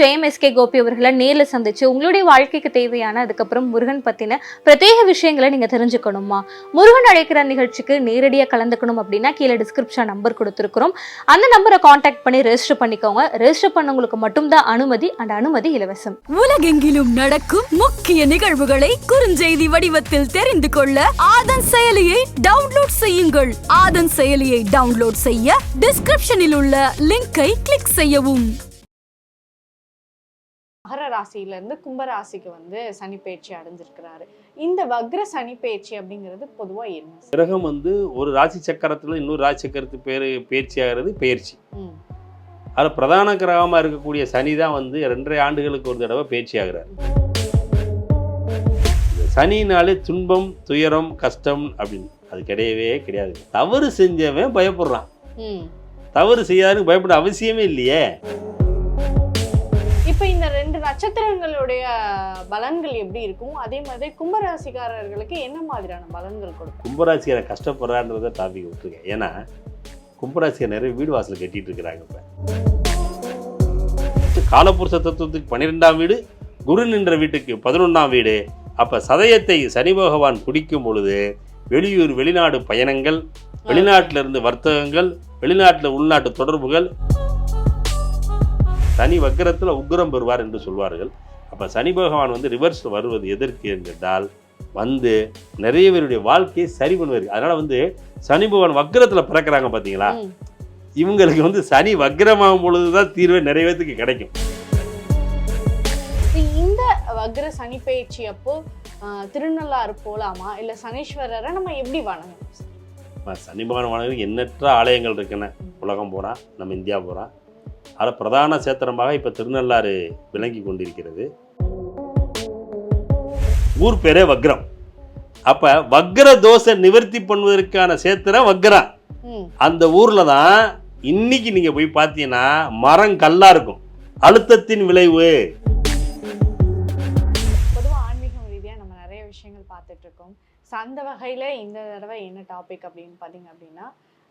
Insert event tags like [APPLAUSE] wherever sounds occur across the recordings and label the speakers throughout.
Speaker 1: ஜெயம் SK Gopi அவர்களை நேரில் சந்திச்சு உங்களுடைய வாழ்க்கைக்கு தேவையான அதுக்கப்புறம் முருகன் பத்தின பிரத்யேக விஷயங்களை நீங்க தெரிஞ்சுக்கணுமா? முருகன் அழைக்கிற நிகழ்ச்சிக்கு நேரடியாக கலந்துக்கணும் அப்படின்னா கீழே டிஸ்கிரிப்ஷன் நம்பர் கொடுத்துருக்கிறோம். அந்த நம்பரை காண்டாக்ட் பண்ணி ரெஜிஸ்டர் பண்ணிக்கோங்க. ரெஜிஸ்டர் பண்ணவங்களுக்கு மட்டும்தான் அனுமதி அந்த அனுமதி இலவசம்.
Speaker 2: உலகெங்கிலும் நடக்கும் முக்கிய நிகழ்வுகளை குறுஞ்செய்தி வடிவத்தில் தெரிந்து கொள்ள ஆதன் செயலியை டவுன்லோட் செய்யுங்கள். ஆதன் செயலியை டவுன்லோட் செய்ய டிஸ்கிரிப்ஷனில் உள்ள லிங்கை கிளிக் செய்யவும்.
Speaker 3: மகர ராசியில இருந்து கும்ப ராசிக்கு வந்து சனி பயிற்சி அடைஞ்சிருக்கிறாரு. இந்த வக்ர சனி பயிற்சி அப்படிங்கிறது பொதுவா என்ன?
Speaker 4: கிரகம் வந்து ஒரு ராசி சக்கரத்துல இன்னொரு ராசி சக்கரத்து பேர் பயிற்சி ஆகிறது பயிற்சி. அதில் பிரதான கிரகமாக இருக்கக்கூடிய சனி தான் வந்து ரெண்டரை ஆண்டுகளுக்கு ஒரு தடவை பயிற்சி ஆகிறார். சனினாலே துன்பம் துயரம் கஷ்டம் அப்படின்னு அது கிடையவே கிடையாது. தவறு செஞ்சவன் பயப்படுறான். தவறு செய்யாதுன்னு பயப்பட அவசியமே இல்லையே.
Speaker 3: இப்ப இந்த நட்சத்திரங்களுடைய பலன்கள் எப்படி இருக்கும்? அதே மாதிரி கும்ப ராசிக்காரர்களுக்கு என்ன மாதிரியான பலன்கள் கொடுக்கும்?
Speaker 4: கும்பராசியரை கஷ்டப்படுறான்றத டாபிக் விட்டுருக்கேன் ஏன்னா கும்பராசியர் நிறைய வீடு வாசல் கட்டிட்டு இருக்கிறாங்க இப்போ. காலப்புருஷ தத்துவத்துக்கு பன்னிரெண்டாம் வீடு குரு நின்ற வீட்டுக்கு பதினொன்றாம் வீடு. அப்போ சதயத்தை சனி பகவான் குடிக்கும் பொழுது வெளியூர் வெளிநாடு பயணங்கள் வெளிநாட்டில இருந்து வர்த்தகங்கள் வெளிநாட்டில் உள்நாட்டு தொடர்புகள் சனி வக்கரத்தில் உக்கிரம் பெறுவார் என்று சொல்வார்கள். அப்போ சனி பகவான் வந்து ரிவர்ஸ் வருவது எதற்கு என்றால் வந்து நிறைய பேருடைய வாழ்க்கையை சரி பண்ணுவார். அதனால வந்து சனி பகவான் வக்கரத்தில் பிறக்கிறாங்க பார்த்தீங்களா. இவங்களுக்கு வந்து சனி வக்கரமாகும் பொழுதுதான் தீர்வே நிறைய பேத்துக்கு கிடைக்கும்.
Speaker 3: இந்த வக்ர சனி பயிற்சி அப்போ திருநள்ளாறு போலாமா? இல்ல சனீஸ்வரரை நம்ம எப்படி வணங்கணும்?
Speaker 4: சனி பகவான் வணங்குறதுக்கு எண்ணற்ற ஆலயங்கள் இருக்குன்னு. உலகம் போகிறா நம்ம இந்தியா போகிறா அதில் பிரதான சேத்திரமாக இப்போ திருநள்ளாறு விளங்கி கொண்டிருக்கிறது. ஊர் பேரே வக்ரம். அப்போ வக்ர தோஷ நிவர்த்தி பண்ணுவதற்கான சேத்திரம் வக்ரம் அந்த ஊரில் தான் இன்னைக்கு நீங்கள் போய் பார்த்தீங்கன்னா மரம் கல்லாக இருக்கும். அழுத்தத்தின் விளைவு.
Speaker 3: பொதுவா ஆன்மீகம் ரீதியா நம்ம நிறைய விஷயங்கள் பார்த்துட்டு இருக்கோம். ஸோ அந்த வகையில இந்த தடவை என்ன டாபிக் அப்படின்னு பார்த்தீங்க அப்படின்னா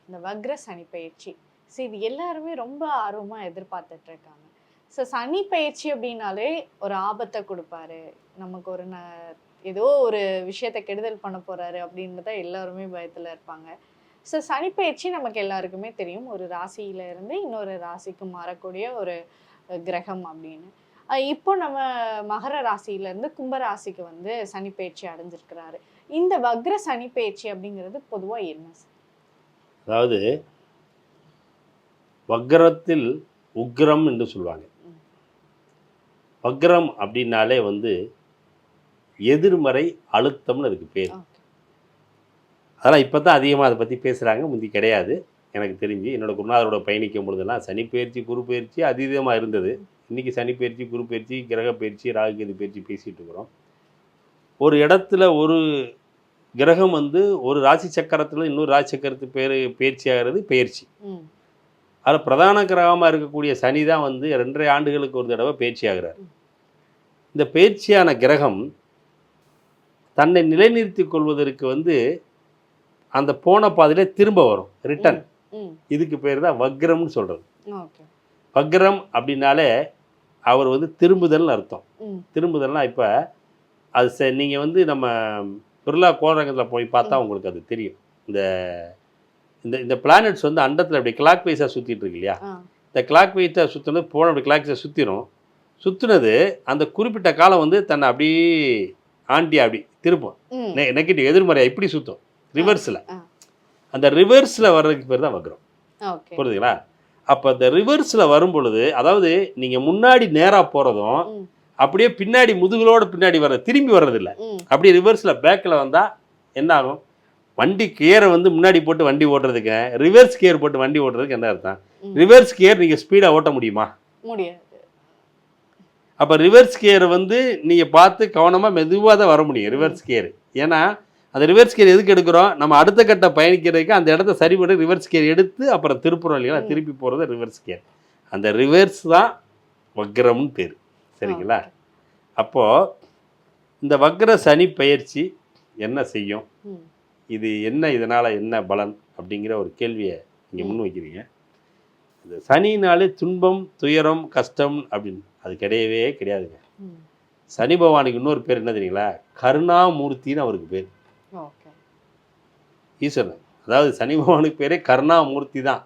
Speaker 3: இந்த வக்ர சனி பயிற்சி ஸோ இது எல்லாருமே ரொம்ப ஆர்வமா எதிர்பார்த்துட்டு இருக்காங்க ஸோ சனி பயிற்சி அப்படின்னாலே ஒரு ஆபத்தை கொடுப்பாரு. நமக்கு ஒரு ந ஏதோ ஒரு விஷயத்தை கெடுதல் பண்ண போறாரு அப்படின்னு தான் எல்லாருமே பயத்துல இருப்பாங்க. ஸோ சனி பயிற்சி நமக்கு எல்லாருக்குமே தெரியும். ஒரு ராசியில இருந்து இன்னொரு ராசிக்கு மாறக்கூடிய ஒரு கிரகம் அப்படின்னு. இப்போ நம்ம மகர ராசியிலேருந்து கும்ப ராசிக்கு வந்து சனி பயிற்சி அடைஞ்சிருக்கிறாரு. இந்த வக்ர சனி பயிற்சி அப்படிங்கிறது பொதுவா என்ன சார்?
Speaker 4: அதாவது வக்ரத்தில் உக்ரம் என்று சொல்லுவாங்க. வக்ரம் அப்படின்னாலே வந்து எதிர்மறை அழுத்தம்னு அதுக்கு பேர். அதெல்லாம் இப்போ தான் அதிகமாக அதை பற்றி பேசுகிறாங்க முந்தி கிடையாது. எனக்கு தெரிஞ்சு என்னோட குருநாதரோட பயணிக்கும் பொழுதெல்லாம் சனி பயிற்சி குரு பயிற்சி அதீதமாக இருந்தது. இன்றைக்கி சனி பயிற்சி குரு பயிற்சி கிரக பயிற்சி ராகுகேது பயிற்சி பேசிகிட்டு இருக்கிறோம். ஒரு இடத்துல ஒரு கிரகம் வந்து ஒரு ராசி சக்கரத்தில் இன்னொரு ராசி சக்கரத்து பேர் பயிற்சி. ஆகிறது பயிற்சி அதில் பிரதான கிரகமாக இருக்கக்கூடிய சனி தான் வந்து ரெண்டரை ஆண்டுகளுக்கு ஒரு தடவை பயிற்சி ஆகிறார் இந்த பயிற்சியான கிரகம் தன்னை நிலைநிறுத்திக் கொள்வதற்கு வந்து அந்த போன பாதையிலே திரும்ப வரும் ரிட்டன்
Speaker 3: ம்
Speaker 4: இதுக்கு பேர் தான் வக்ரம்னு சொல்கிறது வக்ரம் அப்படின்னாலே அவர் வந்து திரும்புதல்னு அர்த்தம்.
Speaker 3: ம்.
Speaker 4: திரும்புதல்னா இப்போ அது ச நீங்கள் வந்து நம்ம பிர்லா கோரங்கத்தில் போய் பார்த்தா உங்களுக்கு அது தெரியும். இந்த இந்த இந்த பிளானட்ஸ் வந்து அண்டத்தில் அப்படி கிளாக் வைஸாக சுற்றிட்டு இருக்கு இல்லையா? இந்த கிளாக் வைஸாக சுற்றினது போன அப்படி கிளாக் வைஸாக சுற்றிடும் சுற்றுனது அந்த குறிப்பிட்ட காலம் வந்து தன்னை அப்படியே ஆண்டி அப்படி திருப்பம். நெ நெகட்டிவ் எதிர்மறையாக இப்படி சுற்றும் ரிவர்ஸில். அந்த ரிவர்ஸில் வர்றதுக்கு பேர் தான் வக்ரம். புரியுதுங்களா அப்போ இந்த ரிவர்ஸில் வரும் பொழுது அதாவது நீங்கள் முன்னாடி நேராக போகிறதும் அப்படியே பின்னாடி முதுகுலோட பின்னாடி வர திரும்பி வர்றதில்ல. அப்படியே ரிவர்ஸில் பேக்கில் வந்தால் என்ன ஆகும் வண்டி கியரை வந்து முன்னாடி போட்டு வண்டி ஓட்டுறதுக்கு ரிவர்ஸ் கியர் போட்டு வண்டி ஓட்டுறதுக்கு என்ன அர்த்தம். ரிவர்ஸ் கியர் நீங்கள் ஸ்பீடாக ஓட்ட முடியுமா?
Speaker 3: முடியாது.
Speaker 4: அப்போ ரிவர்ஸ் கியர் வந்து நீங்கள் பார்த்து கவனமாக மெதுவாக தான் வர முடியும் ரிவர்ஸ் கியர் ஏன்னா அந்த ரிவர்ஸ் கியர் எதுக்கு எடுக்கிறோம்? நம்ம அடுத்த கட்ட பயணிக்கிறதுக்கு அந்த இடத்த சரி பண்ணி ரிவர்ஸ் கியர் எடுத்து அப்புறம் திருப்புறோம் இல்லைங்களா. திருப்பி போகிறது ரிவர்ஸ் கியர் அந்த ரிவர்ஸ் தான் வக்ரம்னு பேர். சரிங்களா? அப்போது இந்த வக்ர சனி பயிற்சி என்ன செய்யும்? இது என்ன இதனால் என்ன பலன் அப்படிங்கிற ஒரு கேள்வியை இங்கே
Speaker 3: ம்.
Speaker 4: முன் வைக்கிறீங்க இந்த சனினாலே துன்பம் துயரம் கஷ்டம் அப்படின்னு அது கிடையவே கிடையாதுங்க. சனி பகவானுக்கு இன்னொரு பேர் என்ன தெரியுங்களா? கருணாமூர்த்தின்னு அவருக்கு பேர். ஈஸ்வரன். அதாவது சனி பகவானுக்கு பேரே கருணாமூர்த்தி தான்.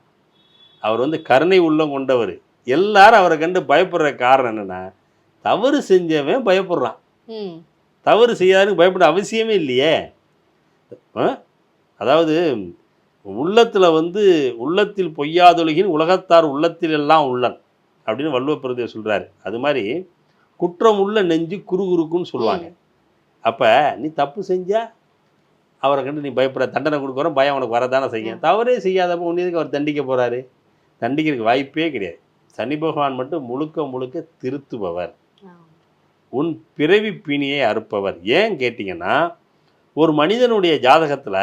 Speaker 4: அவர் வந்து கருணை உள்ளம் கொண்டவர். எல்லாரும் அவரை கண்டு பயப்படுற காரணம் என்னன்னா தவறு செஞ்சவன் பயப்படுறான். தவறு செய்யாதுன்னு பயப்பட அவசியமே இல்லையே? அதாவது உள்ளத்தில் வந்து உள்ளத்தில் பொய்யாதொழுகின் உலகத்தார் உள்ளத்தில் எல்லாம் உள்ளன் அப்படின்னு வள்ளுவ சொல்கிறாரு அது மாதிரி குற்றம் உள்ள நெஞ்சு குறுகுறுக்குன்னு சொல்லுவாங்க. அப்போ நீ தப்பு செஞ்சா அவரை கண்டு நீ பயப்பட தண்டனை கொடுக்குறோம் பயம் உனக்கு வரதானே செய்யும். தவறே செய்யாதப்போ உன்னைக்கு அவர் தண்டிக்க போகிறாரு தண்டிக்கிறதுக்கு வாய்ப்பே கிடையாது. சனி பகவான் மட்டும் முழுக்க முழுக்க திருத்துபவர். உன் பிறவி பிணியை அறுப்பவர். ஏன் கேட்டிங்கன்னா ஒரு மனிதனுடைய ஜாதகத்தில்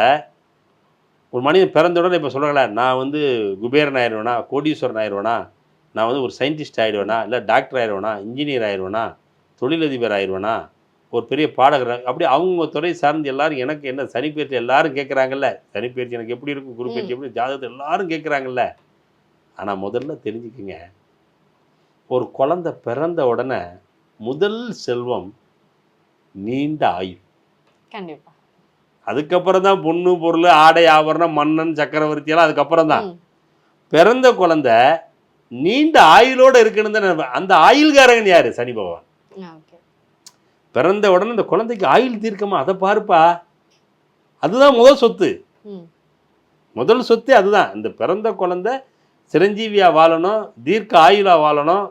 Speaker 4: ஒரு மனிதன் பிறந்தவுடன் இப்போ சொல்கிறாங்களே நான் வந்து குபேரன் ஆயிடுவேனா கோடீஸ்வரன் ஆயிடுவேனா நான் வந்து ஒரு சயின்டிஸ்ட் ஆகிடுவேனா இல்லை டாக்டர் ஆயிடுவேனா இன்ஜினியர் ஆயிடுவேனா தொழிலதிபர் ஆயிடுவேனா ஒரு பெரிய பாடகர் அப்படி அவங்க துறை சார்ந்து எல்லாரும் எனக்கு என்ன சனிப்பயிற்சி எல்லாரும் கேட்குறாங்கல்ல சனிப்பயிற்சி எனக்கு எப்படி இருக்கும் குரு எப்படி ஜாதகத்தை எல்லாரும் கேட்குறாங்கல்ல ஆனால் முதல்ல தெரிஞ்சுக்கங்க ஒரு குழந்தை பிறந்த உடனே முதல் செல்வம் நீண்ட ஆயுள்.
Speaker 3: கண்டிப்பாக
Speaker 4: அதுக்கப்புறம் தான் பொண்ணு பொருள் ஆடை ஆபரணம் மன்னன் சக்கரவர்த்தி எல்லாம் அதுக்கப்புறம் தான். பிறந்த குழந்தை நீண்ட ஆயுளோட இருக்குன்னு தான். அந்த ஆயுள்காரகன் யாரு? சனி பகவான். பிறந்த உடனே இந்த குழந்தைக்கு ஆயுள் தீர்க்கமா? அதை பாருப்பா. அதுதான் முதல் சொத்து. முதல் சொத்து அதுதான். இந்த பிறந்த குழந்தை சிரஞ்சீவியா வாழணும் தீர்க்க ஆயுளா வாழணும்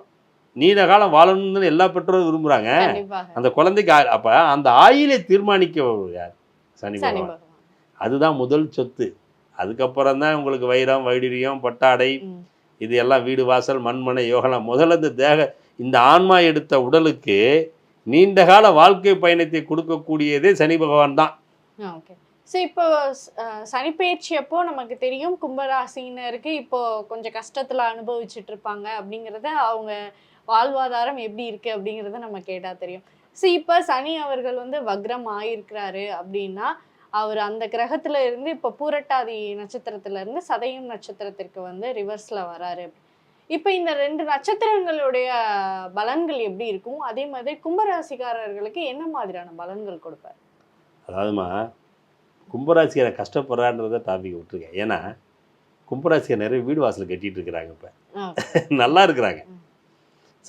Speaker 4: நீண்ட காலம் வாழணும்னு எல்லா பெற்றோரும் விரும்புறாங்க.
Speaker 3: கண்டிப்பாக.
Speaker 4: அந்த குழந்தைக்கு அப்ப அந்த ஆயுளை தீர்மானிக்க யார்? சனி பகவான். அதுதான் முதல் சொத்து. அதுக்கப்புறம் தான் உங்களுக்கு வைரம் வைடூரியம் பட்டாடை இது எல்லாம் வீடு வாசல் மண்மனை யோகலாம் முதல்ல இந்த தேக இந்த ஆன்மா எடுத்த உடலுக்கு நீண்ட கால வாழ்க்கை பயணத்தை கொடுக்கக்கூடியதே சனி பகவான் தான்.
Speaker 3: ஸோ இப்போ அஹ், சனிப்பெயர்ச்சி அப்போ நமக்கு தெரியும் கும்பராசினருக்கு இப்போ கொஞ்சம் கஷ்டத்துல அனுபவிச்சுட்டு இருப்பாங்க அப்படிங்கிறத அவங்க வாழ்வாதாரம் எப்படி இருக்கு அப்படிங்கிறத நம்ம கேட்டா தெரியும். ஸோ இப்போ சனி அவர்கள் வந்து வக்ரம் ஆயிருக்கிறாரு அப்படின்னா அவர் அந்த கிரகத்துல இருந்து இப்போ பூரட்டாதி நட்சத்திரத்துல இருந்து சதயம் நட்சத்திரத்திற்கு வந்து ரிவர்ஸ்ல வராரு. இப்போ இந்த ரெண்டு நட்சத்திரங்களுடைய பலன்கள் எப்படி இருக்கும்? அதே மாதிரி கும்பராசிக்காரர்களுக்கு என்ன மாதிரியான பலன்கள் கொடுப்பார்?
Speaker 4: அதாவதுமா கும்பராசிக்கார கஷ்டப்படுறான்றத டாபிக் விட்டுருக்கேன். ஏன்னா கும்பராசிக்கார நிறைய வீடு வாசல் கட்டிட்டு இருக்கிறாங்க இப்போ. நல்லா இருக்கிறாங்க.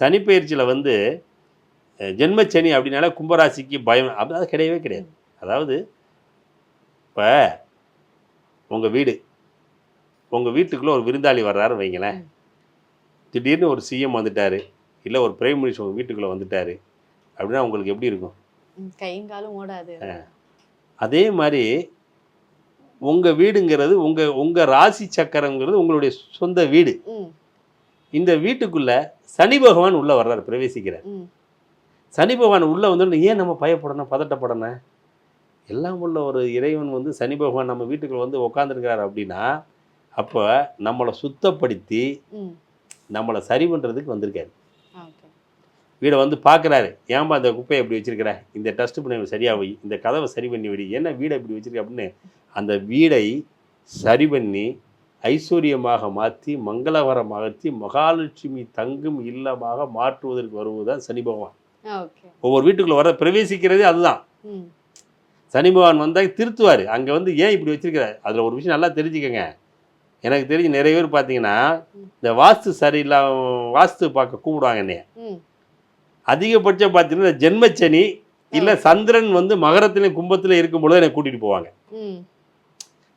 Speaker 4: சனி பயிற்சியில் வந்து ஜென்மச்சனி அப்படின்னாலே கும்பராசிக்கு பயம். அப்படி அது கிடையவே கிடையாது. அதாவது இப்போ உங்கள் வீடு உங்கள் வீட்டுக்குள்ளே ஒரு விருந்தாளி வர்றாரு வைங்களேன். திடீர்னு ஒரு சிஎம் வந்துட்டாரு இல்லை ஒரு பிரைம் மினிஸ்டர் உங்கள் வீட்டுக்குள்ளே வந்துட்டாரு அப்படின்னா உங்களுக்கு எப்படி இருக்கும்?
Speaker 3: ம், கையும் காலும் ஓடாது.
Speaker 4: அதே மாதிரி உங்கள் வீடுங்கிறது உங்கள் உங்கள் ராசி சக்கரங்கிறது உங்களுடைய சொந்த வீடு. இந்த வீட்டுக்குள்ள சனி பகவான் உள்ள வர்றாரு பிரவேசிக்கிறார்.
Speaker 3: ம்.
Speaker 4: சனி பகவான் உள்ள வந்து ஏன் நம்ம பயப்படணும் பதட்டப்படணும்? எல்லாம் உள்ள ஒரு இறைவன் வந்து சனி பகவான் நம்ம வீட்டுக்குள்ள வந்து உட்காந்துருக்கிறார் அப்படின்னா அப்போ நம்மளை சுத்தப்படுத்தி நம்மளை சரி பண்ணுறதுக்கு வந்திருக்காரு. வீடை வந்து பார்க்குறாரு ஏன்பா இந்த குப்பையை இப்படி வச்சிருக்கிற? இந்த டஸ்ட் பண்ணி சரியாக வை இந்த கதவை சரி பண்ணி விடி என்ன வீடை இப்படி வச்சிருக்க அப்படின்னு அந்த வீடை சரி பண்ணி ஐஸ்வர்யமாக மாற்றி மங்களகரமாகத்தி மகாலட்சுமி தங்கும் இல்லமாக மாற்றுவதற்கு வருவதுதான் சனி பகவான். ஒவ்வொரு வீட்டுக்குள்ள வர பிரவேசிக்கிறதே அதுதான். சனி பகவான் வந்தால் திருத்துவார். அங்கே வந்து ஏன் இப்படி வச்சிருக்கிறார்? அதில் ஒரு விஷயம் நல்லா தெரிஞ்சுக்கங்க. எனக்கு தெரிஞ்சு நிறைய பேர் பார்த்தீங்கன்னா இந்த வாஸ்து சரியில்லாம வாஸ்து பார்க்க கூப்பிடுவாங்க என்னைய. அதிகபட்சம் பார்த்தீங்கன்னா ஜென்மச்சனி இல்லை சந்திரன் வந்து மகரத்திலையும் கும்பத்தில் இருக்கும் பொழுது என்னை கூட்டிகிட்டு போவாங்க.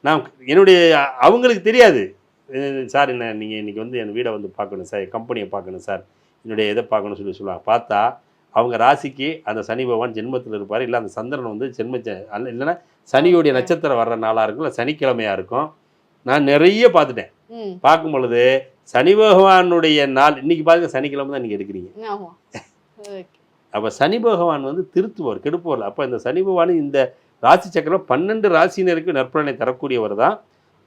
Speaker 4: நான் என்னுடைய அவங்களுக்கு தெரியாது. சார் என்ன நீங்கள் இன்றைக்கி வந்து என் வீடை வந்து பார்க்கணும் சார் கம்பெனியை பார்க்கணும் சார். என்னுடைய இதை பார்க்கணும்னு சொல்லி சொல்லுவாங்க. பார்த்தா அவங்க ராசிக்கு அந்த சனி பகவான் ஜென்மத்தில் இருப்பார். இல்லை அந்த சந்திரன் வந்து ஜென்ம இல்லைன்னா சனியோடைய. நட்சத்திரம் வர்ற நாளாக இருக்கும் இல்லை சனிக்கிழமையாக இருக்கும். நான் நிறைய பார்த்துட்டேன். பார்க்கும் பொழுது சனி பகவானுடைய நாள் இன்னைக்கு பாருங்க சனிக்கிழமை தான் நீங்கள் எடுக்கிறீங்க. அப்போ சனி பகவான் வந்து திருத்துவார் கெடுப்பவர். அப்போ இந்த சனி பகவான் இந்த ராசி சக்கரம் பன்னெண்டு ராசினருக்கு நற்பலனை தரக்கூடியவர் தான்.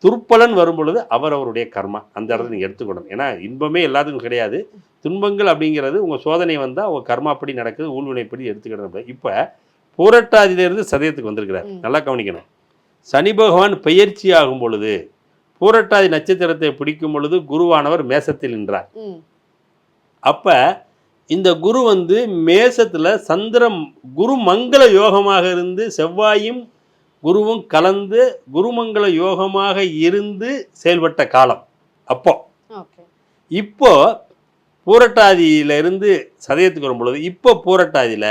Speaker 4: துர்ப்பலன் வரும் பொழுது அவர் அவருடைய கர்மா. அந்த இடத்துல நீங்கள் எடுத்துக்கணும். ஏன்னா இன்பமே எல்லாத்துக்கும் கிடையாது. துன்பங்கள் அப்படிங்கிறது உங்கள் சோதனை வந்தால் உங்கள் கர்மாப்படி நடக்குது ஊழ்வினைப்படி எடுத்துக்கிடணும் இப்போ பூரட்டாதியிலிருந்து சதயத்துக்கு வந்திருக்கிறார். நல்லா கவனிக்கணும். சனி பகவான் பெயர்ச்சி ஆகும் பொழுது பூரட்டாதி நட்சத்திரத்தை பிடிக்கும் பொழுது குருவானவர் மேசத்தில் நின்றார். அப்ப இந்த குரு வந்து மேசத்துல சந்திரம் குரு மங்கள யோகமாக இருந்து செவ்வாயும் குருவும் கலந்து குருமங்கள யோகமாக இருந்து செயல்பட்ட காலம். அப்போ. இப்போ பூரட்டாதியில இருந்து சதயத்துக்கு வரும் பொழுது இப்போ பூரட்டாதியில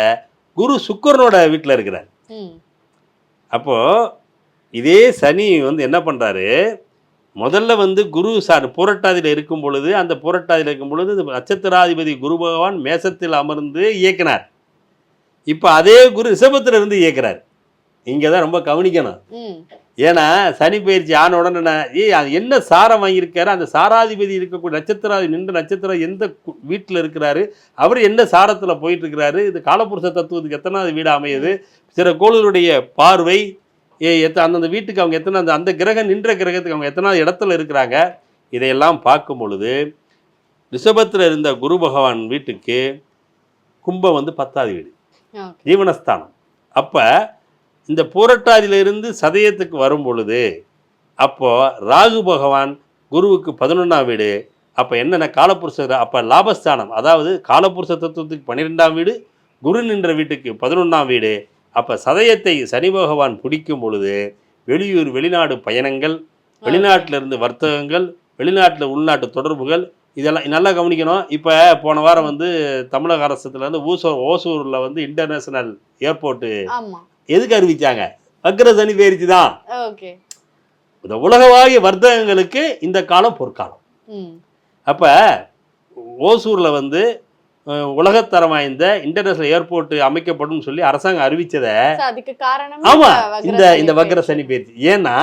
Speaker 4: குரு சுக்கரனோட வீட்டில் இருக்கிறார்.
Speaker 3: ம்.
Speaker 4: அப்போ இதே சனி வந்து என்ன பண்றாரு? முதல்ல வந்து குரு சார் பூரட்டாதியில் இருக்கும் பொழுது அந்த பூரட்டாதியில் இருக்கும் பொழுது இந்த நட்சத்திராதிபதி குரு பகவான் மேசத்தில் அமர்ந்து இயக்கினார். இப்போ அதே குரு ரிஷபத்தில் இருந்து இயக்குறார். இங்கே தான் ரொம்ப கவனிக்கணும். ஏன்னா சனி பயிற்சி ஆன உடனே ஏய் அது என்ன சாரம் வாங்கியிருக்காரு? அந்த சாராதிபதி இருக்கக்கூடிய நட்சத்திராதி நின்ற நட்சத்திரம் எந்த வீட்டில் இருக்கிறாரு? அவர் என்ன சாரத்தில் போயிட்டு இருக்கிறாரு இது காலப்புருஷ தத்துவத்துக்கு எத்தனாவது வீடு அமையுது? சில கோள்களுடைய பார்வை ஏ எத்த அந்தந்த வீட்டுக்கு அவங்க எத்தனை அந்த அந்த கிரகம் நின்ற கிரகத்துக்கு அவங்க எத்தனாவது இடத்துல இருக்கிறாங்க? இதையெல்லாம் பார்க்கும் பொழுது ரிஷபத்தில் இருந்த குரு பகவான் வீட்டுக்கு கும்பம் வந்து பத்தாவது வீடு. ஜீவனஸ்தானம். அப்போ இந்த பூரட்டாதியிலிருந்து சதயத்துக்கு வரும் பொழுது அப்போ ராகு பகவான் குருவுக்கு பதினொன்றாம் வீடு அப்போ என்னென்ன காலப்புருஷ அப்போ லாபஸ்தானம் அதாவது காலப்புருஷ தத்துவத்துக்கு பன்னிரெண்டாம் வீடு குரு நின்ற வீட்டுக்கு பதினொன்றாம் வீடு அப்போ சதயத்தை சனி பகவான் பிடிக்கும் பொழுது வெளியூர் வெளிநாடு பயணங்கள் வெளிநாட்டிலிருந்து வர்த்தகங்கள் வெளிநாட்டில் உள்நாட்டு தொடர்புகள் இதெல்லாம் நல்லா கவனிக்கணும். இப்போ போன வாரம் வந்து தமிழக அரசுலேருந்து ஊசூர் ஓசூரில் வந்து இன்டர்நேஷனல் ஏர்போர்ட்டு எதுக்கு அறிவிச்சாங்க? வக்ர சனி பயிற்சி தான் இந்த உலகவாகிய வர்த்தகங்களுக்கு இந்த காலம் பொற்காலம். அப்போ ஓசூரில் வந்து உலகத்தரம் வாய்ந்த இன்டர்நேஷனல் ஏர்போர்ட் அமைக்கப்படும் சொல்லி அரசாங்கம் அறிவிச்சதை ஆமா இந்த இந்த வக்ர சனி பயிற்சி ஏன்னா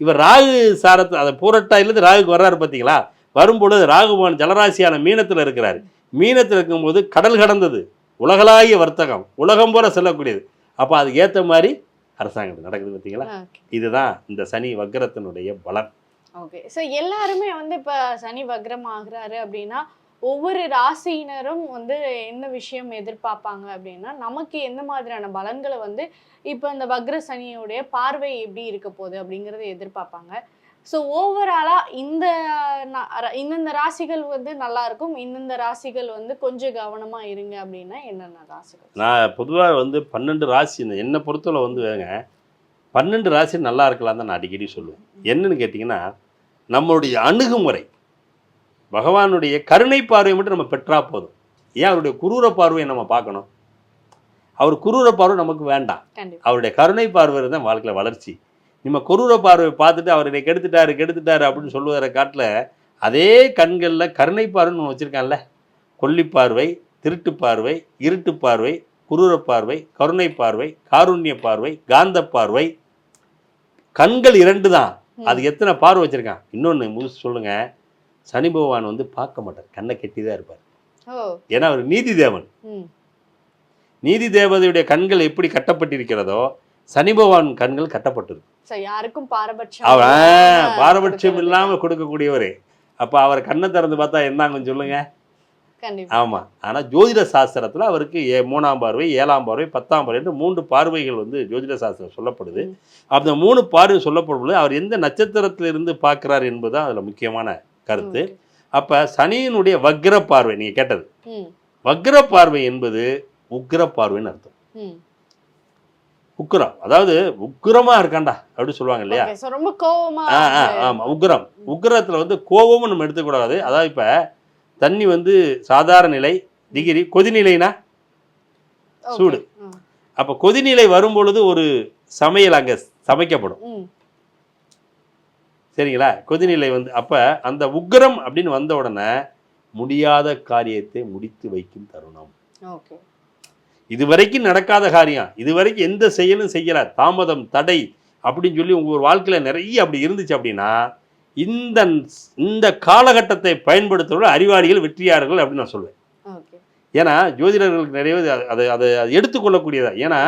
Speaker 4: இவர் ராகு சாரத்து அந்த பூரட்டாயிலிருந்து ராகுக்கு வர்றாரு பார்த்தீங்களா வரும்பொழுது ராகுபவன் ஜலராசியான மீனத்தில் இருக்கிறாரு. மீனத்தில் இருக்கும்போது கடல் கடந்தது. உலகளாகிய வர்த்தகம் உலகம் போல செல்லக்கூடியது. அப்போ அதுக்கு ஏற்ற மாதிரி அரசாங்கம் நடக்குது பார்த்தீங்களா இதுதான் இந்த சனி வக்ரத்தினுடைய பலன்.
Speaker 3: ஓகே. ஸோ எல்லாருமே வந்து இப்போ சனி வக்ரம் ஆகுறாரு அப்படின்னா ஒவ்வொரு ராசியினரும் வந்து என்ன விஷயம் எதிர்பார்ப்பாங்க அப்படின்னா நமக்கு எந்த மாதிரியான பலன்களை வந்து இப்போ இந்த வக்ர சனியுடைய பார்வை எப்படி இருக்க போகுது அப்படிங்கிறத எதிர்பார்ப்பாங்க. ஸோ ஓவராலாக இந்த இந்தந்த ராசிகள் வந்து நல்லா இருக்கும் இந்தந்த ராசிகள் வந்து கொஞ்சம் கவனமா இருங்க அப்படின்னா என்னென்ன ராசிகள்?
Speaker 4: நான் பொதுவாக வந்து பன்னெண்டு ராசி என்னை பொறுத்தவரை வந்து வேங்க பன்னெண்டு ராசி நல்லா இருக்கலாம் தான் நான் அடிக்கடி சொல்லுவேன். என்னன்னு கேட்டிங்கன்னா நம்மளுடைய அணுகுமுறை பகவானுடைய கருணை பார்வை மட்டும் நம்ம பெற்றா போதும். ஏன் அவருடைய குரூர பார்வையை நம்ம பார்க்கணும்? அவர் குரூர பார்வை நமக்கு வேண்டாம். அவருடைய கருணை பார்வை தான் வாழ்க்கையில் வளர்ச்சி. நம்ம குரூர பார்வையை பார்த்துட்டு அவர் என்னை கெடுத்துட்டாரு கெடுத்துட்டாரு அப்படின்னு சொல்லுவதை காட்டில் அதே கண்களில் கருணை பார்வைன்னு ஒன்று வச்சுருக்கான்ல. கொல்லி பார்வை திருட்டு பார்வை இருட்டு பார்வை குரூர பார்வை கருணை பார்வை காருண்ய பார்வை காந்த பார்வை. கண்கள் இரண்டு தான். அது எத்தனை பார்வை வச்சுருக்கான்? இன்னொன்று முழுசு சொல்லுங்க. சனி பகவான் வந்து பார்க்க மாட்டார். கண்ணை கெட்டி தான் இருப்பார் ஏன்னா அவர் நீதி தேவன். நீதி தேவதையுடைய கண்கள் எப்படி கட்டப்பட்டிருக்கிறதோ சனி பகவான் கண்கள் கட்டப்பட்டிருக்கு
Speaker 3: ஸோ யாருக்கும் பாரபட்சம் இல்லாம
Speaker 4: பாரபட்சம். இல்லாமல் கொடுக்கக்கூடியவர். அப்போ அவர் கண்ணை திறந்து பார்த்தா என்னங்க சொல்லுங்க. ஆமாம் ஆனால் ஜோதிட சாஸ்திரத்தில் அவருக்கு ஏ மூணாம் பார்வை ஏழாம் பார்வை பத்தாம் பார்வை என்று மூன்று பார்வைகள் வந்து ஜோதிட சாஸ்திரம் சொல்லப்படுது. அந்த மூணு பார்வை சொல்லப்படும் பொழுது அவர் எந்த நட்சத்திரத்தில் இருந்து பார்க்குறார் என்பது தான் அதில் முக்கியமான கருத்து. அப்போ சனியினுடைய வக்ர பார்வை நீங்கள் கேட்டது. வக்ர பார்வை என்பது உக்கிர பார்வைன்னு அர்த்தம். உக்கிரம். அதாவது உக்கிரமா இருக்காண்டா அப்படி சொல்லுவாங்க இல்லையா?
Speaker 3: ரொம்ப கோவமா
Speaker 4: ஆ ஆ
Speaker 3: வந்து-
Speaker 4: ஆமாம் உக்கிரம். உக்கிரத்தில் வந்து கோபமும் நம்ம எடுத்துக்கூடாது அதாவது இப்போ தண்ணி வந்து சாதாரண நிலை டிகிரி கொதிநிலைனா. சூடு. அப்போ கொதிநிலை வரும் பொழுது ஒரு சமையல் அங்கே சமைக்கப்படும். சரிங்களா? கொதிநிலை வந்து அப்போ அந்த உக்கிரம் அப்படின்னு வந்த உடனே முடியாத காரியத்தை முடித்து வைக்கும் தருணம்.
Speaker 3: ஓகே
Speaker 4: இதுவரைக்கும் நடக்காத காரியம். இதுவரைக்கும் எந்த செயலும் செய்யல. தாமதம் தடை அப்படின்னு சொல்லி உங்கள் வாழ்க்கையில் நிறைய அப்படி இருந்துச்சு அப்படின்னா இந்த இந்த காலகட்டத்தை பயன்படுத்துகிற அறிவாளிகள் வெற்றியாளர்கள் அப்படின்னு நான் சொல்லுவேன் ஏன்னா ஜோதிடர்களுக்கு நிறைய அதை- அதை அதை அதை எடுத்துக்கொள்ளக்கூடியதா? ஏன்னா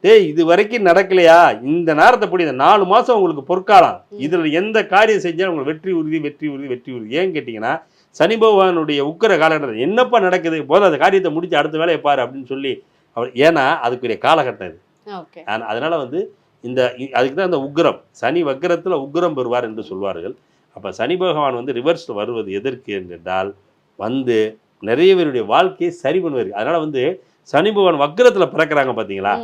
Speaker 4: டேய் இது வரைக்கும் நடக்கலையா? இந்த நேரத்தை இந்த நாலு மாதம் உங்களுக்கு பொற்காலம். இதில் எந்த காரியம் செஞ்சாலும் உங்களுக்கு வெற்றி உறுதி வெற்றி உறுதி வெற்றி உறுதி. ஏன்னு கேட்டிங்கன்னா சனி பகவானுடைய உக்கிர காலகட்டத்தில் என்னப்பா நடக்குது? போதும் அந்த காரியத்தை முடிச்சு அடுத்த வேலையை பாரு அப்படின்னு சொல்லி அவர் ஏன்னா அதுக்குரிய காலகட்டம் இது. அதனால வந்து இந்த அதுக்கு தான் இந்த உக்கிரம் சனி வக்கிரத்தில் உக்கிரம் பெறுவார் என்று சொல்வார்கள். அப்போ சனி பகவான் வந்து ரிவர்ஸ் வருவது எதற்கு என்றால் வந்து நிறைய பேருடைய வாழ்க்கையை சரி பண்ணுவார். அதனால் வந்து சனி பகவான் வக்கரத்தில் பிறக்கிறாங்க பார்த்தீங்களா.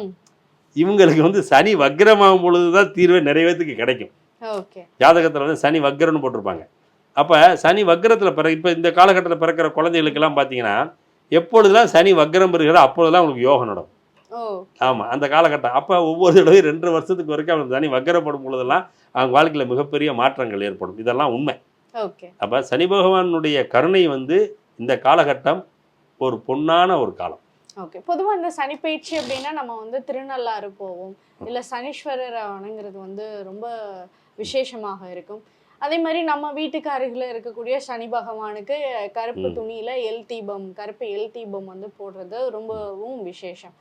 Speaker 4: இவங்களுக்கு வந்து சனி வக்ரமாகும் பொழுது தான் தீர்வே நிறைய பேத்துக்கு கிடைக்கும். ஜாதகத்தில் வந்து சனி வக்ரம்னு போட்டிருப்பாங்க. அப்போ சனி வக்ரத்தில் பிற இப்போ இந்த காலகட்டத்தில் பிறக்கிற குழந்தைகளுக்கெல்லாம் பார்த்தீங்கன்னா எப்பொழுதெல்லாம் சனி வக்ரம் பெறுகிறோ அப்பொழுதுலாம் உங்களுக்கு யோகம் நடக்கும்.
Speaker 3: ஓ.
Speaker 4: ஆமாம் அந்த காலகட்டம். அப்போ ஒவ்வொரு தடவையும் ரெண்டரை வருஷத்துக்கு வரைக்கும் அவங்க சனி வக்கரப்படும் பொழுதெல்லாம் அவங்க வாழ்க்கையில் மிகப்பெரிய மாற்றங்கள் ஏற்படும். இதெல்லாம் உண்மை.
Speaker 3: ஓகே.
Speaker 4: அப்போ சனி பகவானுடைய கருணை வந்து இந்த காலகட்டம் ஒரு பொன்னான ஒரு காலம்.
Speaker 3: ஓகே. பொதுவா இந்த சனிப்பயிற்சி அப்படின்னா நம்ம வந்து திருநள்ளாறு போவோம். இல்ல சனீஸ்வரரை வணங்குறது வந்து ரொம்ப விசேஷமாக இருக்கும். அதே மாதிரி நம்ம வீட்டுக்கு அருகில் இருக்கக்கூடிய சனி பகவானுக்கு கருப்பு. துணியில எல் தீபம் கருப்பு எல் தீபம் வந்து போடுறது ரொம்பவும் விசேஷம்.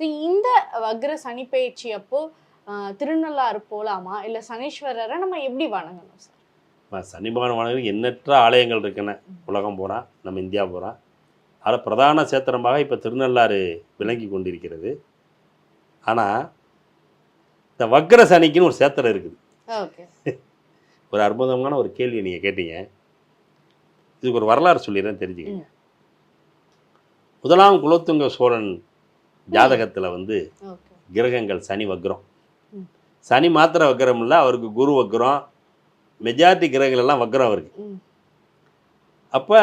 Speaker 3: ஸோ இந்த வக்ர சனிப்பயிற்சி அப்போ ஆஹ், திருநள்ளாறு போலாமா? இல்ல சனீஸ்வரரை நம்ம எப்படி வணங்கணும் சார்
Speaker 4: சனி பகவான் வணங்குறது எண்ணற்ற ஆலயங்கள் இருக்குன்னு உலகம் பூரா நம்ம இந்தியா பூரா அதில் பிரதான சேத்திரமாக இப்போ திருநள்ளாறு விளங்கி கொண்டிருக்கிறது. ஆனால் இந்த வக்ர சனிக்குன்னு ஒரு சேத்திரம் இருக்குது.
Speaker 3: ஓகே
Speaker 4: ஒரு அற்புதமான ஒரு கேள்வி நீங்கள் கேட்டீங்க. இதுக்கு ஒரு வரலாறு சொல்லிடுறேன் தெரிஞ்சுக்கங்க. முதலாம் குலோத்துங்க சோழன் ஜாதகத்தில் வந்து கிரகங்கள் சனி வக்ரம். சனி மாத்திர வக்ரம் இல்லை அவருக்கு குரு வக்ரம் மெஜாரிட்டி கிரகங்கள் எல்லாம் வக்ரம் அவருக்கு. அப்போ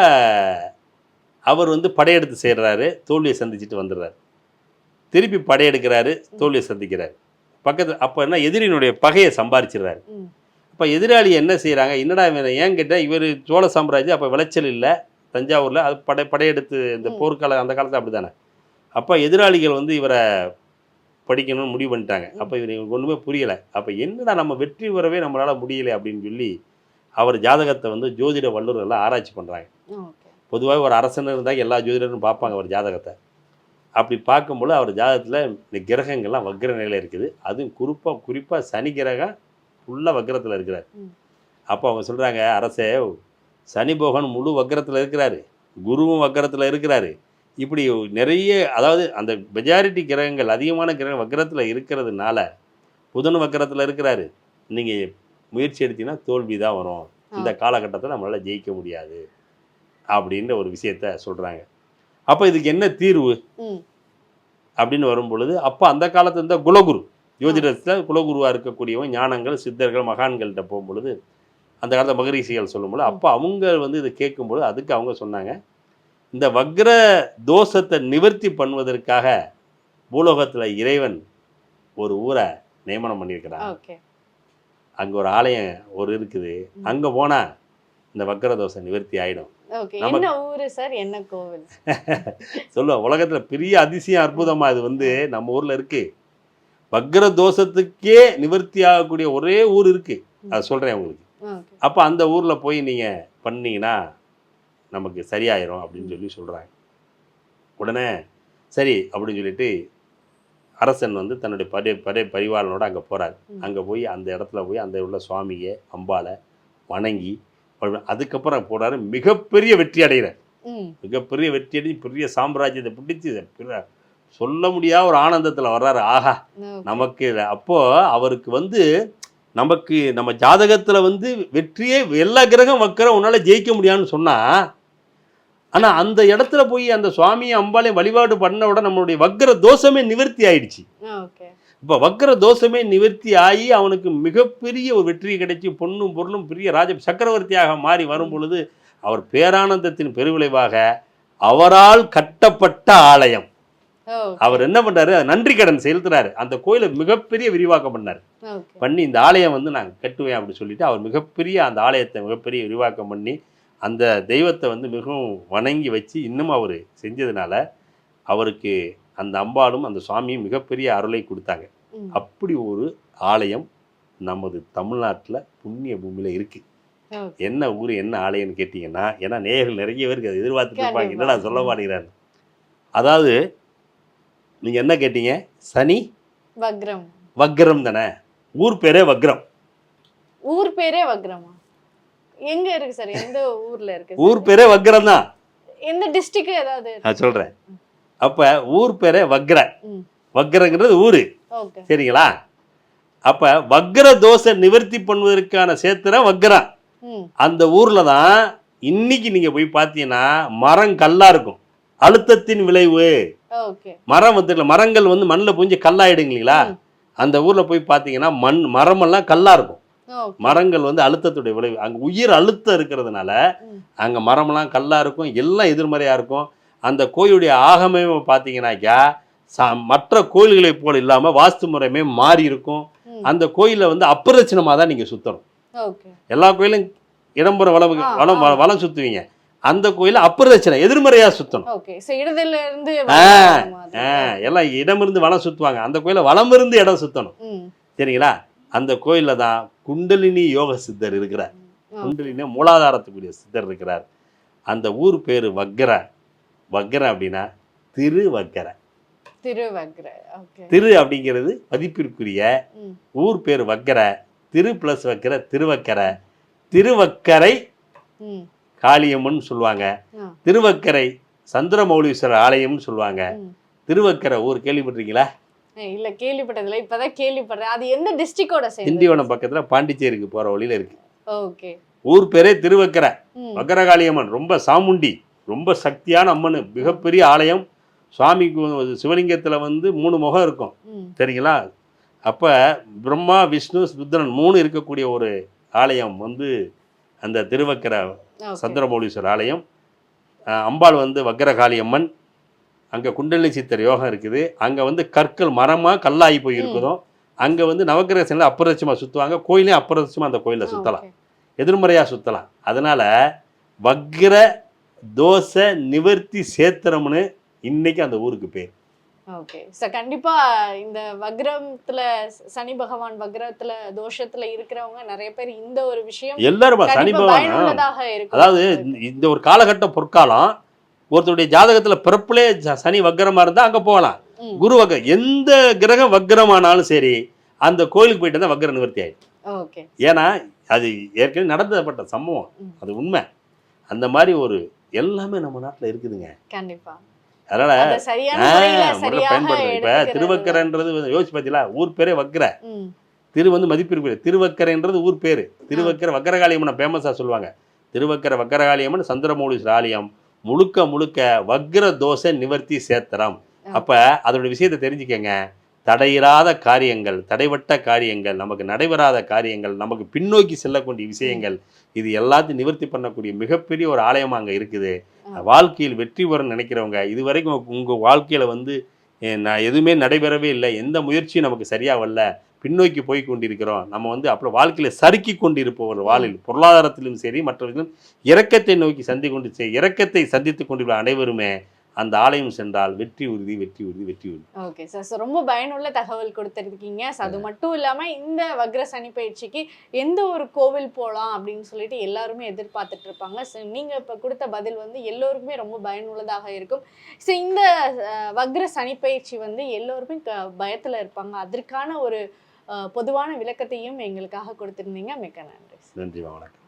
Speaker 4: அவர் வந்து படையெடுத்து செய்கிறாரு தோல்வியை சந்திச்சுட்டு வந்துடுறாரு. திருப்பி படையெடுக்கிறாரு தோல்வியை சந்திக்கிறார். பக்கத்தில் அப்போ என்ன எதிரியினுடைய பகையை சம்பாரிச்சிடுறாரு.
Speaker 3: ம்
Speaker 4: அப்போ எதிராளி என்ன செய்கிறாங்க என்னடா இவன் ஏன் கேட்டால் இவர் சோழ சாம்ராஜ்யம் அப்போ விளைச்சல் இல்லை தஞ்சாவூரில் அது படை படையெடுத்து இந்த. போர்க்கால அந்த காலத்தில் அப்படி தானே அப்போ எதிராளிகள் வந்து இவரை படிக்கணும்னு முடிவு பண்ணிட்டாங்க. அப்போ இவர் இவருக்கு ஒன்றுமே புரியலை. அப்போ என்னடா நம்ம வெற்றி பெறவே நம்மளால் முடியலை அப்படின்னு சொல்லி அவர் ஜாதகத்தை வந்து ஜோதிட வல்லுநர்கள் ஆராய்ச்சி பண்ணுறாங்க பொதுவாக ஒரு அரசன் இருந்தால் எல்லா ஜோதிடரும் பார்ப்பாங்க அவர் ஜாதகத்தை. அப்படி பார்க்கும்போது அவர் ஜாதகத்தில் இந்த கிரகங்கள்லாம் வக்ர நிலையில் இருக்குது. அதுவும் குறிப்பாக குறிப்பாக சனி கிரகம் ஃபுல்லாக வக்ரத்தில் இருக்கிறார். அப்போ அவங்க சொல்கிறாங்க அரசே சனி பகவான் முழு வக்ரத்தில் இருக்கிறாரு. குருவும் வக்ரத்தில் இருக்கிறாரு. இப்படி நிறைய அதாவது அந்த மெஜாரிட்டி கிரகங்கள் அதிகமான கிரகம் வக்ரத்தில் இருக்கிறதுனால புதன் வக்ரத்தில் இருக்கிறாரு. நீங்கள் முயற்சி எடுத்தீங்கன்னா தோல்வி தான் வரும். இந்த காலகட்டத்தில் நம்மளால் ஜெயிக்க முடியாது. அப்படின்ற ஒரு விஷயத்த சொல்கிறாங்க அப்போ இதுக்கு என்ன தீர்வு? அப்படின்னு வரும் பொழுது அப்போ அந்த காலத்துல இருந்த குலகுரு. ஜோதிடத்தில் குலகுருவாக இருக்கக்கூடியவன் ஞானங்கள் சித்தர்கள் மகான்கள்கிட்ட போகும்பொழுது அந்த காலத்தில் மகரிஷிகள் சொல்லும்போது அப்போ அவங்க வந்து இதை கேட்கும்பொழுது அதுக்கு அவங்க சொன்னாங்க இந்த வக்ர தோஷத்தை நிவர்த்தி பண்ணுவதற்காக பூலோகத்தில் இறைவன் ஒரு ஊரை நியமனம் பண்ணியிருக்கிறான். அங்கே ஒரு ஆலயம் ஒரு இருக்குது. அங்கே போனால் இந்த வக்ர தோஷம் நிவர்த்தி ஆகிடும்
Speaker 3: என்ன ஊரு சார்? என்ன கோவில்? [LAUGHS]
Speaker 4: சொல்லுவோம் உலகத்தில் பெரிய அதிசயம் அற்புதமாக இது வந்து நம்ம ஊரில் இருக்கு. வக்ர தோஷத்துக்கே நிவர்த்தி ஆகக்கூடிய ஒரே ஊர் இருக்கு. அதை சொல்கிறேன் உங்களுக்கு. அப்போ அந்த ஊரில் போய் நீங்கள் பண்ணீங்கன்னா நமக்கு சரியாயிரும் அப்படின்னு சொல்லி சொல்கிறாங்க உடனே சரி அப்படின்னு சொல்லிட்டு அரசன் வந்து தன்னுடைய படை படை பரிவாளனோட அங்கே போகிறார். அங்கே போய் அந்த இடத்துல போய் அந்த உள்ள சுவாமியை அம்பாளை வணங்கி அதுக்கப்புறம் போறாரு. மிகப்பெரிய வெற்றி அடைகிறார் மிகப்பெரிய வெற்றி அடைஞ்சு பெரிய சாம்ராஜ்யத்தை பிடிச்சி சொல்ல முடியாத ஒரு ஆனந்தத்தில் வர்றாரு. ஆஹா. நமக்கு அப்போ அவருக்கு வந்து நமக்கு நம்ம ஜாதகத்தில் வந்து வெற்றியே எல்லா கிரகம் வக்கிற உன்னால் ஜெயிக்க முடியாதுன்னு சொன்னா ஆனால் அந்த இடத்துல போய் அந்த சுவாமியை அம்பாளையும் வழிபாடு பண்ண உடனே நம்மளுடைய வக்ர தோஷமே நிவர்த்தி ஆயிடுச்சு. இப்போ வக்ர தோஷமே நிவர்த்தி ஆகி அவனுக்கு மிகப்பெரிய ஒரு வெற்றி கிடைச்சி பொண்ணும் பொருளும் பெரிய ராஜ சக்கரவர்த்தியாக மாறி வரும் பொழுது அவர் பேரானந்தத்தின் பெருவிளைவாக அவரால் கட்டப்பட்ட ஆலயம். அவர் என்ன பண்றாரு? நன்றி கடன் செலுத்துறாரு. அந்த கோயிலை மிகப்பெரிய விரிவாக்கம் பண்ணார். பண்ணி இந்த ஆலயம் வந்து நான் கட்டுவேன் அப்படின்னு சொல்லிட்டு அவர் மிகப்பெரிய அந்த ஆலயத்தை மிகப்பெரிய விரிவாக்கம் பண்ணி அந்த தெய்வத்தை வந்து மிகவும் வணங்கி வச்சு இன்னும் அவர் செஞ்சதுனால அவருக்கு அந்த அம்பாளும் அந்த சுவாமியும் மிகப்பெரிய அருளை கொடுத்தாங்க. அப்படி ஒரு ஆலயம் நமது தமிழ்நாட்டில் புண்ணிய பூமியில் இருக்கு. என்ன ஊர் என்ன ஆலயம்னு கேட்டிங்கன்னா ஏன்னா நேயர்கள் நிறைய பேருக்கு அதை எதிர்பார்த்துட்டு இருப்பாங்க. என்னடா சொல்ல மாட்டேங்கிறாரு. அதாவது நீங்கள் என்ன கேட்டீங்க? சனி?
Speaker 3: வக்ரம்.
Speaker 4: வக்ரம் தானே? ஊர் பேரே வக்ரம்.
Speaker 3: ஊர் பேரே வக்ரமா. எங்க இருக்கு சார்? எந்த ஊர்ல இருக்கு
Speaker 4: ஊர் பேரே வக்ரம் தான்.
Speaker 3: எந்த டிஸ்ட்ரிக்ட் ஏதாவது
Speaker 4: நான் சொல்கிறேன் அப்போ ஊர் பேரே வக்ர. வக்ரங்கிறது ஊர். சரிங்களா? அப்போ வக்ர தோஷ நிவர்த்தி பண்ணுவதற்கான சேத்திரம் வக்ரம். அந்த ஊர்ல தான் இன்னைக்கு நீங்க போய் பார்த்தீங்கன்னா மரம் கல்லா இருக்கும். அழுத்தத்தின் விளைவு. மரம் வந்து மரங்கள் வந்து மண்ணில் புஞ்சு கல்லாயிடுங்க இல்லைங்களா. அந்த ஊர்ல போய் பார்த்தீங்கன்னா மண் மரமெல்லாம் கல்லா இருக்கும். மரங்கள் வந்து அழுத்தத்துடைய விளைவு. அங்க உயிர் அழுத்தம் இருக்கிறதுனால. அங்க மரமெல்லாம் கல்லா இருக்கும் எல்லாம் எதிர்மறையா இருக்கும். அந்த கோயிலுடைய ஆகமே பார்த்தீங்கன்னாக்கா ச- மற்ற கோயில்களைப் போல இல்லாம வாஸ்து முறையுமே மாறி இருக்கும். அந்த கோயிலை வந்து அப்பிரச்சனமாக தான் நீங்க சுத்தணும்.
Speaker 3: ஓகே.
Speaker 4: எல்லா கோயிலும் இடம்புற வளம் வளம். வளம் சுத்துவீங்க. அந்த கோயில அப்பிரச்சனை எதிர்மறையா சுத்தணும். எல்லாம் இடம் இருந்து வளம் சுத்துவாங்க. அந்த கோயில வளம் இருந்து இடம் சுத்தணும். சரிங்களா? அந்த கோயில்ல தான் குண்டலினி யோக சித்தர் இருக்கிறார். குண்டலினி மூலாதாரத்துக்குரிய சித்தர் இருக்கிறார். அந்த ஊர் பேரு வக்கர வக்கர அப்படின்னா திரு வக்கர திரு அப்படிங்கிறது மதிப்பிற்குரிய ஊர் பேர் வக்கர திரு பிளஸ் வக்கர திருவக்கரை. திருவக்கரை காளியம்மன் சொல்லுவாங்க. திருவக்கரை சந்திரமௌலீஸ்வரர் ஆலயம்னு சொல்லுவாங்க. திருவக்கரை ஊர் கேள்விப்பட்டிருக்கீங்களா?
Speaker 3: இல்ல கேள்விப்பட்டதில்ல. இப்பதான் கேள்விப்படுறேன். அது எந்த டிஸ்ட்ரிக்டோட
Speaker 4: திண்டிவனம் பக்கத்துல பாண்டிச்சேரிக்கு போற வழியில இருக்கு.
Speaker 3: ஓகே.
Speaker 4: ஊர் பேரே திருவக்கரை. வக்கரகாளியம்மன் ரொம்ப சாமுண்டி ரொம்ப சக்தியான அம்மன் மிகப்பெரிய ஆலயம். சுவாமிக்கு வந்து சிவலிங்கத்துல வந்து மூணு முகம் இருக்கும். சரிங்களா அப்ப பிரம்மா விஷ்ணு ருத்ரன் மூணு இருக்கக்கூடிய ஒரு ஆலயம் வந்து அந்த திருவக்கரை. சந்திரமௌலீஸ்வரர் ஆலயம். அம்பாள் வந்து வக்கரகாளி அம்மன் அங்கே குண்டலினி சித்தர் யோகம் இருக்குது. அங்கே வந்து கற்கள் மரமாக கல்லாகி போய். இருக்குதும் அங்கே வந்து நவக்கிரக சிலையில் அப்புரட்சமாக சுற்றுவாங்க கோயிலையும் அப்புரட்சமாக அந்த கோயிலில் சுற்றலாம். எதிர்மறையாக சுற்றலாம் அதனால் வக்ர தோச நிவர்த்தி சேத்திரம்னு இன்னைக்கு அந்த ஊருக்கு பேர்.
Speaker 3: ஓகே சோ கண்டிப்பா இந்த வக்ரத்துல சனி பகவான் வக்ரத்துல தோஷத்துல இருக்கிறவங்க நிறைய பேர் இந்த ஒரு விஷயம்
Speaker 4: எல்லாரும்? சனி பகவான்? அதாவது இந்த- ஒரு காலகட்ட பொற்காலம் ஒருத்தருடைய ஜாதகத்தில் பிறப்பிலே சனி வக்கரமாக இருந்தால் அங்கே போகலாம். குரு வக்கரம் எந்த கிரகம் வக்கரமானாலும் சரி அந்த கோயிலுக்கு போயிட்டு தான் வக்கர நிவர்த்தி ஆயிடும்.
Speaker 3: ஓகே
Speaker 4: ஏன்னா அது ஏற்கனவே நடந்தப்பட்ட சம்பவம். அது உண்மை. அந்த மாதிரி ஒரு எல்லாமே நம்ம நாட்டில் இருக்குதுங்க.
Speaker 3: கண்டிப்பா.
Speaker 4: அதனால பயன்படுத்துறது இப்போ. திருவக்கரைன்றது யோசிச்சு பார்த்தீங்களா ஊர் பேரே வக்கர. திரு வந்து மதிப்பிற்கு திருவக்கரைன்றது ஊர் பேர். திருவக்கரை வக்கரகாளியம்மனை ஃபேமஸாக சொல்லுவாங்க. திருவக்கரை வக்கரகாளியம்மன் சந்திரமௌலீஸ்வரர் ஆலயம் முழுக்க முழுக்க வக்ர தோசை நிவர்த்தி சேத்திரம். அப்ப அதோட விஷயத்தை தெரிஞ்சுக்கங்க. தடையிராத காரியங்கள் தடைவட்ட காரியங்கள் நமக்கு நடைபெறாத காரியங்கள் நமக்கு பின்னோக்கி செல்லக்கூடிய விஷயங்கள் இது எல்லாத்தையும் நிவர்த்தி பண்ணக்கூடிய மிகப்பெரிய ஒரு ஆலயம் அங்கே இருக்குது. வாழ்க்கையில் வெற்றி பெறணும்னு நினைக்கிறவங்க இது வரைக்கும் உங்க வாழ்க்கையில வந்து நான் எதுவுமே நடைபெறவே இல்லை எந்த முயற்சியும் நமக்கு சரியா வரல பின்னோக்கி போய் கொண்டிருக்கிறோம் நம்ம வந்து அப்புறம் வாழ்க்கையில சறுக்கி கொண்டிருப்பவர் வாழில் பொருளாதாரத்திலும் சரி மற்றவர்களும் இறக்கத்தை நோக்கி சந்தி கொண்டு இறக்கத்தை சந்தித்துக் கொண்டிருக்கிற அனைவருமே அந்த ஆலயம் சென்றால் வெற்றி உறுதி வெற்றி உறுதி வெற்றி உறுதி.
Speaker 3: ஓகே சார் ஸோ ரொம்ப பயனுள்ள தகவல் கொடுத்துருக்கீங்க. அது மட்டும் இல்லாம இந்த வக்ர சனி பயிற்சிக்கு எந்த ஒரு கோவில் போகலாம் அப்படின்னு சொல்லிட்டு எல்லாருமே எதிர்பார்த்துட்டு இருப்பாங்க. ஸோ நீங்க இப்ப கொடுத்த பதில் வந்து எல்லோருக்குமே ரொம்ப பயனுள்ளதாக இருக்கும். ஸோ இந்த வக்ர சனி பயிற்சி வந்து எல்லோருமே க பயத்துல இருப்பாங்க. அதற்கான ஒரு பொதுவான விளக்கத்தையும் எங்களுக்காக கொடுத்திருந்தீங்க. மிக்க நன்றி
Speaker 4: நன்றி வணக்கம்.